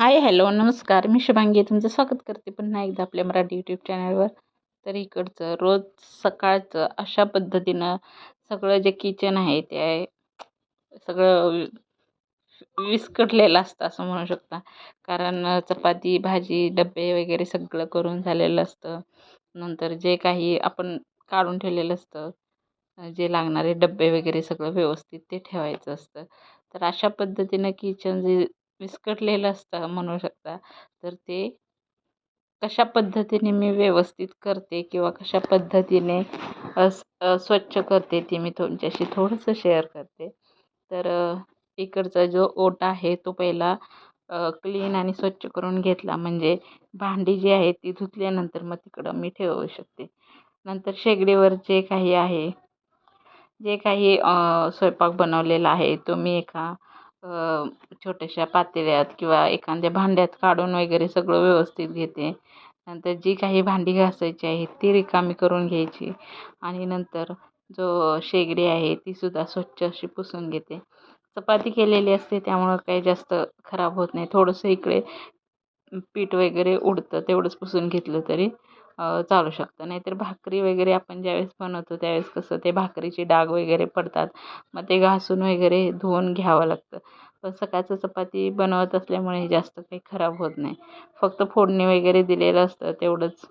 Hi hello नमस्कार. मी शुभांगी. तुमचं स्वागत करते पुन्हा एकदा आपल्या मराठी यूट्यूब चॅनलवर तर इकडचं रोज सकाळचं अशा पद्धतीनं सगळं जे किचन आहे ते आहे सगळं विस्कटलेलं असतं असं म्हणू शकता. कारण चपाती भाजी डबे वगैरे सगळं करून झालेलं असतं. नंतर जे काही आपण काढून ठेवलेलं असतं जे लागणारे डबे वगैरे सगळं व्यवस्थित ते ठेवायचं असतं. तर अशा पद्धतीनं किचन जे विस्कटलेलं असतं म्हणू शकता. तर ते कशा पद्धतीने मी व्यवस्थित करते किंवा कशा पद्धतीने स्वच्छ करते ते मी तुमच्याशी थोडंसं शेअर करते. तर इकडचा जो ओटा आहे तो पहिला क्लीन आणि स्वच्छ करून घेतला. म्हणजे भांडी जी आहे ती धुतल्यानंतर मग तिकडं मी ठेवू शकते. नंतर शेगडीवर जे काही आहे जे काही स्वयंपाक बनवलेला आहे तो मी एका छोट्याशा पातेल्यात किंवा एखाद्या भांड्यात काढून वगैरे सगळं व्यवस्थित घेते. नंतर जी काही भांडी घासायची आहेत ती रिकामी करून घ्यायची. आणि नंतर जो शेगडी आहे तीसुद्धा स्वच्छ अशी पुसून घेते. चपाती केलेली असते त्यामुळं काही जास्त खराब होत नाही. थोडंसं इकडे पीठ वगैरे उडतं तेवढंच पुसून घेतलं तरी चालू शकतं. नाहीतर भाकरी वगैरे आपण ज्यावेळेस बनवतो त्यावेळेस कसं ते भाकरीचे डाग वगैरे पडतात. मग ते घासून वगैरे धुवून घ्यावं लागतं. पण सकाळचं चपाती बनवत असल्यामुळे जास्त काही खराब होत नाही. फक्त फोडणी वगैरे दिलेलं असतं तेवढंच.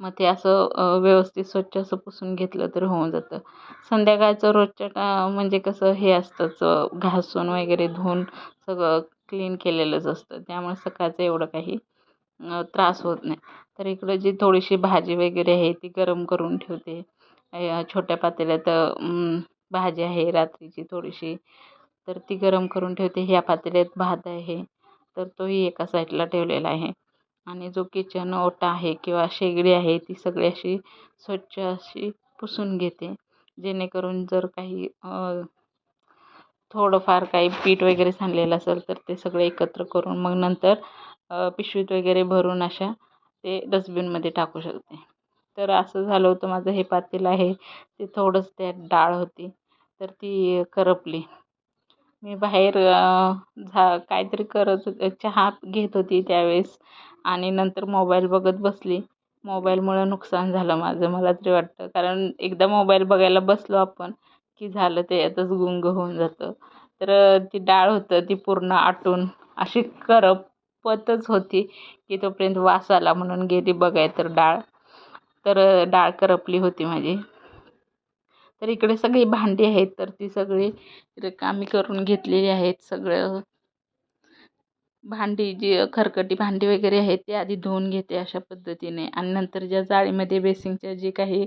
मग ते असं व्यवस्थित स्वच्छ असं पुसून घेतलं तर होऊन जातं. संध्याकाळचं रोजच्या टा म्हणजे कसं हे असतंच घासून वगैरे धुवून सगळं क्लीन केलेलंच असतं. त्यामुळे सकाळचं एवढं काही त्रास होत नाही. तर इकडं जी थोडीशी भाजी वगैरे आहे ती गरम करून ठेवते. छोट्या पातेल्यात भाजी आहे रात्रीची थोडीशी तर ती गरम करून ठेवते. ह्या पातेल्यात भात आहे तर तोही एका साईडला ठेवलेला आहे. आणि जो किचन ओटा आहे किंवा शेगडी आहे ती सगळी अशी स्वच्छ अशी पुसून घेते. जेणेकरून जर काही थोडंफार काही पीठ वगैरे सांडलेलं असेल तर ते सगळं एकत्र करून मग नंतर पिशवीत वगैरे भरून अशा ते डस्टबिनमध्ये टाकू शकते. तर असं झालं होतं माझं हे पातेलं आहे ते थोडंसं त्यात डाळ होती तर ती करपली. मी बाहेर झा काहीतरी करत चहा घेत होती त्यावेळेस आणि नंतर मोबाईल बघत बसली. मोबाईलमुळं नुकसान झालं माझं मला तरी वाटतं. कारण एकदा मोबाईल बघायला बसलो आपण की झालं ते यातच गुंग होऊन जातं. तर ती डाळ होतं ती पूर्ण आटून अशी करप पतच होती की तोपर्यंत वास आला म्हणून गेली बघाय तर डाळ. तर डाळ करपली होती माझी. तर इकडे सगळी भांडी आहेत तर ती सगळी रिकामी करून घेतलेली आहेत. सगळं भांडी जी खरकटी भांडी वगैरे आहेत ती आधी धुवून घेते अशा पद्धतीने. आणि नंतर ज्या जाळीमध्ये बेसिंगच्या जे काही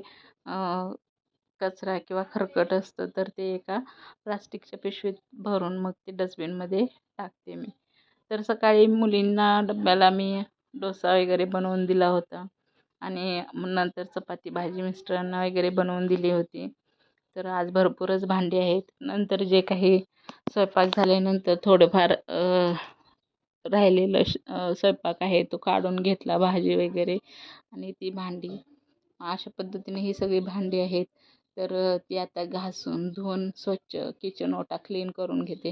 कचरा किंवा खरकट असतं तर ते एका प्लास्टिकच्या पिशवीत भरून मग ते डस्टबिनमध्ये टाकते मी. तर सकाळी मुलींना डब्याला मी डोसा वगैरे बनवून दिला होता. आणि नंतर चपाती भाजी मिस्टरांना वगैरे बनवून दिली होती. तर आज भरपूरच भांडी आहेत. नंतर जे काही स्वयंपाक झाल्यानंतर थोडंफार राहिलेलं स्वयंपाक आहे तो काढून घेतला भाजी वगैरे आणि ती भांडी. अशा पद्धतीने ही सगळी भांडी आहेत. तर ती आता घासून धुवून स्वच्छ किचन ओटा क्लीन करून घेते.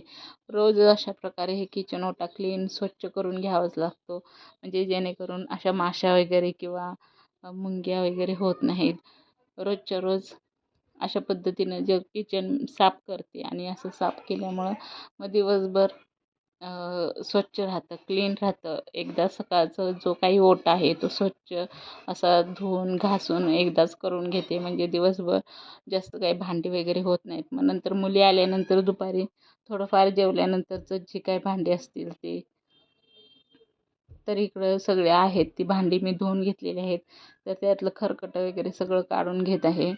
रोज अशा प्रकारे हे किचन ओटा क्लीन स्वच्छ करून घ्यावाच लागतो. म्हणजे जेणेकरून अशा माशा वगैरे किंवा मुंग्या वगैरे होत नाहीत. रोजच्या रोज अशा पद्धतीनं जे किचन साफ करते आणि असं साफ केल्यामुळं मग दिवसभर स्वच्छ राहतं क्लीन राहतं. एकदा सकाळचं जो काही ओटा आहे तो स्वच्छ असा धुवून घासून एकदाच करून घेते. म्हणजे दिवसभर जास्त काही भांडी वगैरे होत नाहीत. मग नंतर मुली आल्यानंतर दुपारी थोडंफार जेवल्यानंतरचं जे काही भांडी असतील ते तर इकडं सगळे आहेत. ती भांडी मी धुवून घेतलेली आहेत. तर त्यातलं खरकटं वगैरे सगळं काढून घेत आहे.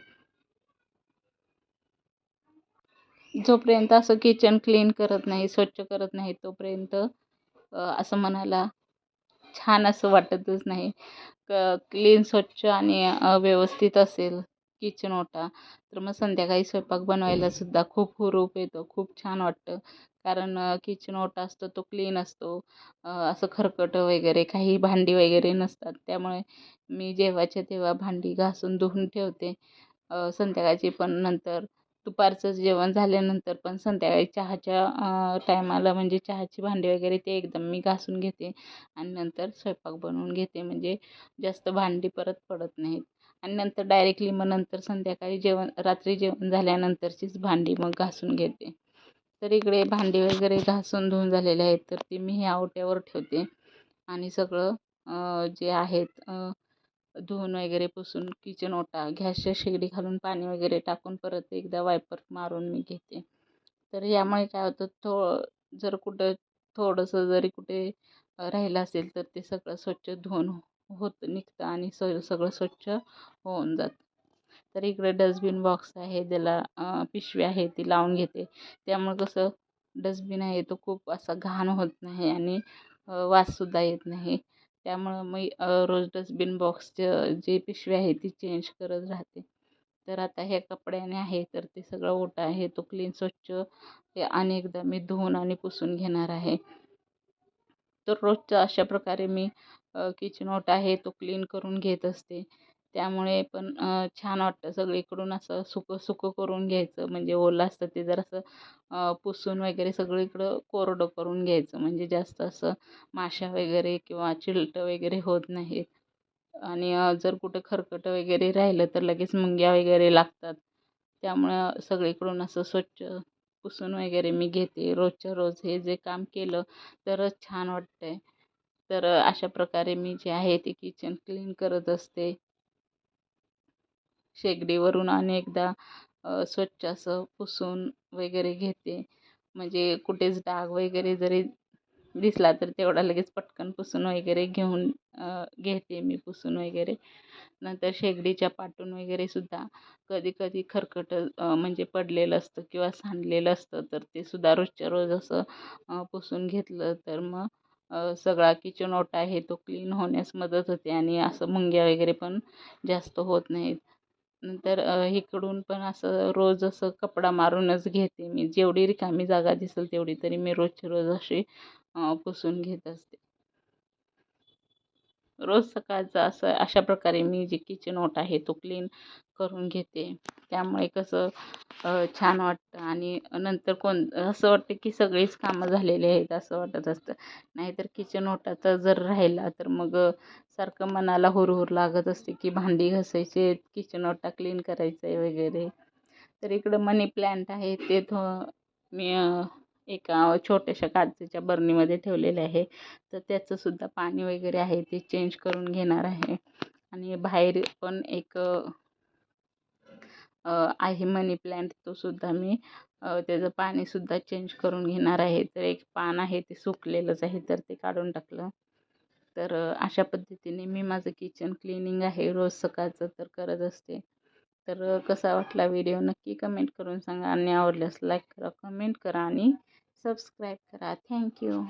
जोपर्यंत असं किचन क्लीन करत नाही स्वच्छ करत नाही तोपर्यंत असं मनाला छान असं वाटतच नाही. क क्लीन स्वच्छ आणि व्यवस्थित असेल किचन ओटा तर मग संध्याकाळी स्वयंपाक बनवायलासुद्धा खूप हुरूप येतो खूप छान वाटतं. कारण किचन ओटा असतो तो क्लीन असतो. असं खरकटं वगैरे काही भांडी वगैरे नसतात. त्यामुळे मी जेव्हाच्या तेव्हा भांडी घासून धुवून ठेवते. संध्याकाळची पण नंतर दुपारचं जेवण झाल्यानंतर पण संध्याकाळी चहाच्या टायमाला म्हणजे चहाची भांडी वगैरे ते एकदम मी घासून घेते. आणि नंतर स्वयंपाक बनवून घेते. म्हणजे जास्त भांडी परत पडत नाहीत. आणि नंतर डायरेक्टली मग नंतर संध्याकाळी जेवण रात्री जेवण झाल्यानंतरचीच भांडी मग घासून घेते. तर इकडे भांडी वगैरे घासून धुवून झालेले आहेत. तर ती मी ह्या ओट्यावर ठेवते. आणि सगळं जे आहेत धुवून वगैरे पुसून किचन ओटा गॅसच्या शेगडी घालून पाणी वगैरे टाकून परत एकदा वायपर मारून मी घेते. तर यामुळे काय होतं थो जर कुठं थोडंसं जरी कुठे राहिलं असेल तर ते सगळं स्वच्छ धुवून हो-, होत निघतं आणि स सगळं स्वच्छ होऊन जातं. तर इकडे डस्टबिन बॉक्स आहे त्याला पिशवी आहे ती लावून घेते. त्यामुळे कसं डस्टबिन आहे तो खूप असा घाण होत नाही आणि वाससुद्धा येत नाही. त्यामुळं मी रोज डस्टबिन बॉक्सचं जे पिशवी आहे ती चेंज करत राहते. तर आता ह्या कपड्याने आहे तर ते सगळं ओटा आहे तो क्लीन स्वच्छ ते अनेकदा मी धुवून आणि पुसून घेणार आहे. तर रोजचं अशा प्रकारे मी किचन ओटा आहे तो क्लीन करून घेत असते. त्यामुळे पण छान वाटतं सगळीकडून असं सुकं सुकं करून घ्यायचं. म्हणजे ओलं असतं ते जरासं पुसून वगैरे सगळीकडं कोरडं करून घ्यायचं. म्हणजे जास्त असं माशा वगैरे किंवा चिलटं वगैरे होत नाहीत. आणि जर कुठं खरकटं वगैरे राहिलं तर लगेच मुंग्या वगैरे लागतात. त्यामुळं सगळीकडून असं स्वच्छ पुसून वगैरे मी घेते. रोजच्या रोज हे जे काम केलं तरच छान वाटतं आहे तर अशा प्रकारे मी जे आहे ते किचन क्लीन करत असते. शेगडीवरून अनेकदा स्वच्छ असं पुसून वगैरे घेते. म्हणजे कुठेच डाग वगैरे जरी दिसला तर तेवढा लगेच पटकन पुसून वगैरे घेऊन घेते मी पुसून वगैरे. नंतर शेगडीच्या पाटून वगैरे सुद्धा कधी कधी खरकट म्हणजे पडलेलं असतं किंवा सांडलेलं असतं तर ते सुद्धा रोजच्या रोज असं पुसून घेतलं तर मग सगळा किचन ओटा आहे तो क्लीन होण्यास मदत होते आणि असं मुंग्या वगैरे पण जास्त होत नाहीत. नंतर इकडून पण असं रोज असं कपडा मारूनच घेते मी. जेवढी रिकामी जागा दिसेल तेवढी तरी मी रोजची रोज अशी पुसून घेत असते. रोज सकाळचं असं अशा प्रकारे मी जे किचन ओट आहे तो क्लीन करून घेते. त्यामुळे कसं छान वाटतं. आणि नंतर कोण असं वाटतं की सगळीच कामं झालेली आहेत असं वाटत असतं. नाहीतर किचन ओटाचा जर राहिला तर मग सारखं मनाला हुरहुर लागत असते की भांडी घासायचे किचन ओटा क्लीन करायचं आहे वगैरे. तर इकडं मनी प्लॅन्ट आहे ते थो मी एका छोट्याशा काचेच्या बरणीमध्ये ठेवलेले आहे. तर त्याचंसुद्धा पाणी वगैरे आहे ते चेंज करून घेणार आहे. आणि बाहेर पण एक आहे मनी प्लॅन्ट तो सुद्धा मी त्याचं पाणीसुद्धा चेंज करून घेणार आहे. तर एक पान आहे ते सुकलेलंच आहे तर ते काढून टाकलं. तर अशा पद्धतीने मी माझं किचन क्लिनिंग आहे. रोज सकाळचं तर करत असते. तर कसा वाटला व्हिडिओ नक्की कमेंट करून सांगा आणि आवडल्यास लाईक करा कमेंट करा आणि सबस्क्राईब करा. थँक्यू